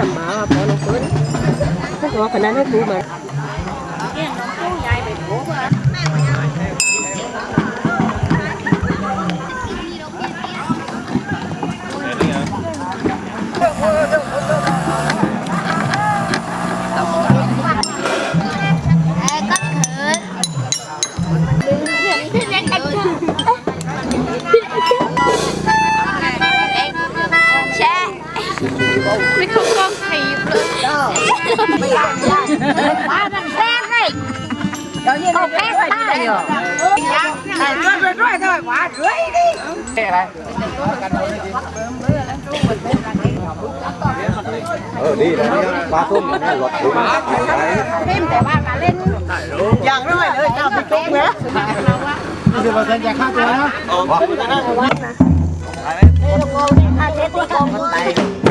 ลำมาว่าพอน้องเฟิร์นถ้าตัวขนาดนั้นครูมา ป้ามันแพ้เลยเขาแพ้ป้าเลยเหรอใส่ด้วยด้วยด้วยด้วยหวาด้วยดิเออดีนะเนี่ยปลาทุ่มเนี่ยหลดดูมาเล่นแต่ว่ามาเล่นอย่างน้อยเลยจ้าพี่ตุ๊กนะยี่สิบเปอร์เซ็นต์จะค่าตัวนะอ๋อเ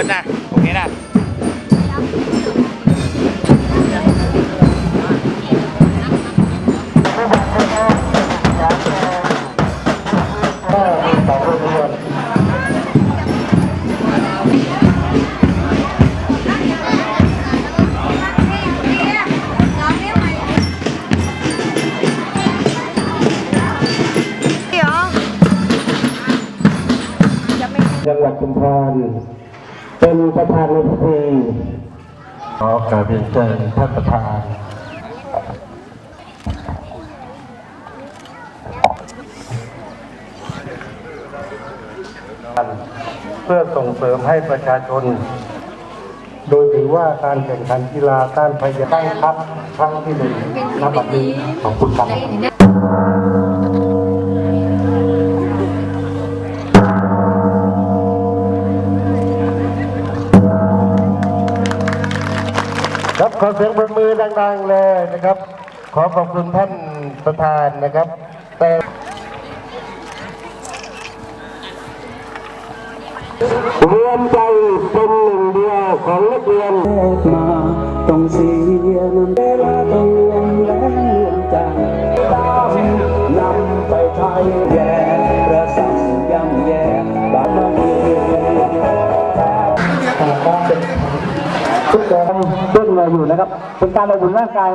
ยวเดี๋ยวเขาเปิดนะโอเคนะจังหวัดชุมพร เป็นประธานในพิธีขอกราบเรียนเชิญท่านประธานเพื่อส่งเสริมให้ประชาชน โดยถือว่าการแข่งขันกีฬาต้านภัยตั้งครับครั้งที่หนึ่งณบัดนี้ขอบคุณครับ ครับขอเสียงปรบมือดังๆเลยนะครับ ขอขอบคุณท่านประธานนะครับ แต่รวมใจเป็นหนึ่งเดียวของนักเรียนมาต้องเสียน้ำเวลาต้องรวมแรงรวมใจตามนำไปไทยแย่ประสังย่ำแย่บางที ทุกคนเต้นมาอยู่นะครับ เป็นการระบุร่างกาย